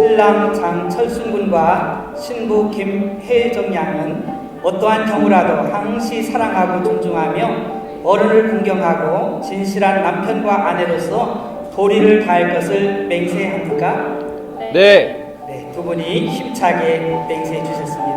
신랑 장철순 군과 신부 김혜정 양은 어떠한 경우라도 항시 사랑하고 존중하며 어른을 공경하고 진실한 남편과 아내로서 도리를 다할 것을 맹세합니까? 네. 네, 두 분이 힘차게 맹세해 주셨습니다.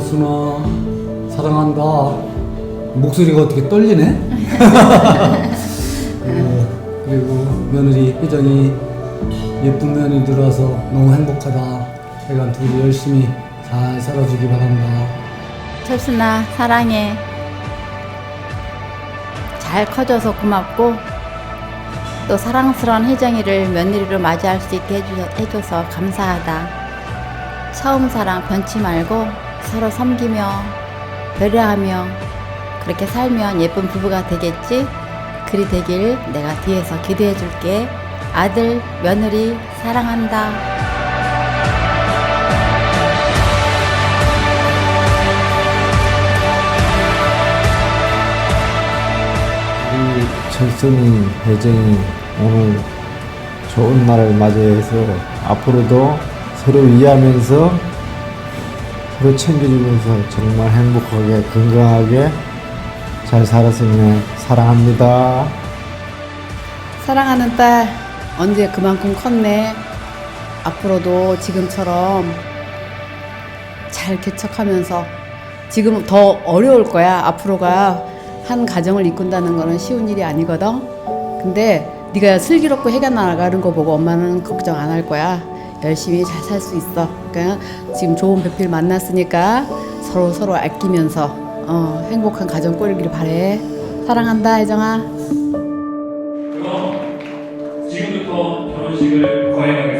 철순아 사랑한다. 목소리가 어떻게 떨리네? 어, 그리고 며느리 혜정이 예쁜 며느리 들어와서 너무 행복하다. 그러니까 둘이 열심히 잘 살아주기 바란다. 철순아 사랑해. 잘 커져서 고맙고 또 사랑스러운 혜정이를 며느리로 맞이할 수 있게 해주, 해줘서 감사하다. 처음 사랑 변치 말고 서로 섬기며 배려하며 그렇게 살면 예쁜 부부가 되겠지? 그리 되길 내가 뒤에서 기도해 줄게. 아들 며느리 사랑한다. 우리 철순이, 혜정이 오늘 좋은 날을 맞이해서 앞으로도 서로 이해하면서 서로 챙겨주면서 정말 행복하게 건강하게 잘 살았으면 사랑합니다. 사랑하는 딸, 언제 그만큼 컸네. 앞으로도 지금처럼 잘 개척하면서 지금 더 어려울 거야. 앞으로가 한 가정을 이끈다는 거는 쉬운 일이 아니거든. 근데 네가 슬기롭고 해가 나가는 거 보고 엄마는 걱정 안 할 거야. 열심히 잘 살 수 있어. 그러니까 지금 좋은 배필 만났으니까 서로 서로 아끼면서 어, 행복한 가정 꾸리기를 바래. 사랑한다, 혜정아. 그럼 지금부터 결혼식을 거행하겠습니다.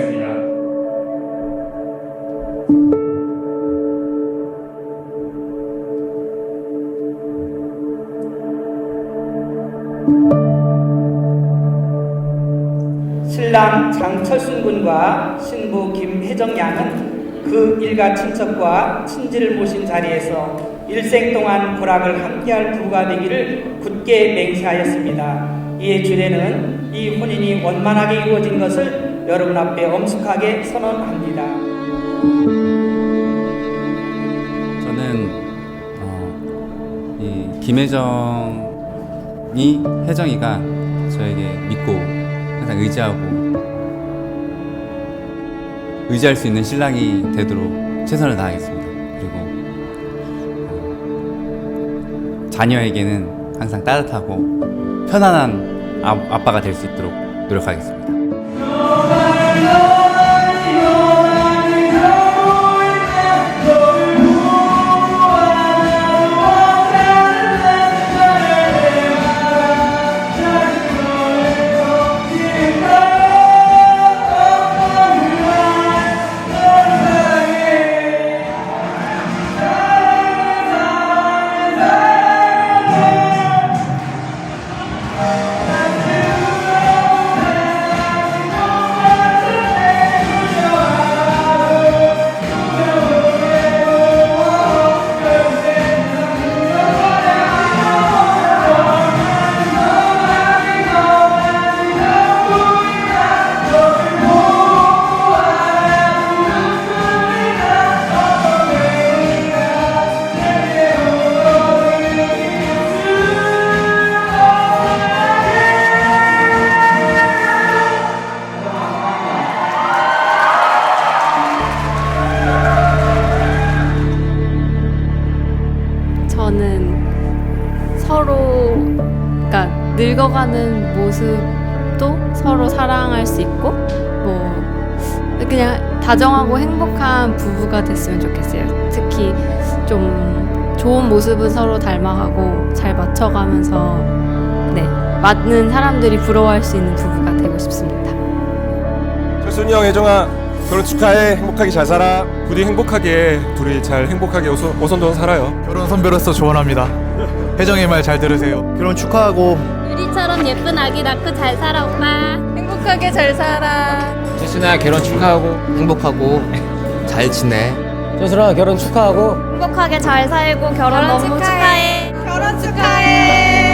신랑 장철순 군과 신부 김혜정 양은 그 일가 친척과 친지를 모신 자리에서 일생 동안 보락을 함께할 부부가 되기를 굳게 맹세하였습니다. 이에 주례는 이 혼인이 원만하게 이루어진 것을 여러분 앞에 엄숙하게 선언합니다. 저는 어, 이 김혜정이 혜정이가 저에게 믿고 항상 의지하고 의지할 수 있는 신랑이 되도록 최선을 다하겠습니다. 그리고 어, 자녀에게는 항상 따뜻하고 편안한 아, 아빠가 될 수 있도록 노력하겠습니다. 모습도 서로 사랑할 수 있고 뭐 그냥 다정하고 행복한 부부가 됐으면 좋겠어요. 특히 좀 좋은 모습은 서로 닮아가고 잘 맞춰가면서 네 맞는 사람들이 부러워할 수 있는 부부가 되고 싶습니다. 철순이 형, 혜정아 결혼 축하해. 행복하게 잘 살아. 부디 행복하게 둘이 잘 행복하게 오손도손 살아요. 결혼 선배로서 조언합니다. 혜정의 말 잘 들으세요. 결혼 축하하고 유리처럼 예쁜 아기 낳고 잘 살아 오빠. 행복하게 잘 살아. 지순아 결혼 축하하고 행복하고 잘 지내. 조수라 결혼 축하하고 행복하게 잘 살고 결혼, 너무 축하해. 결혼 축하해.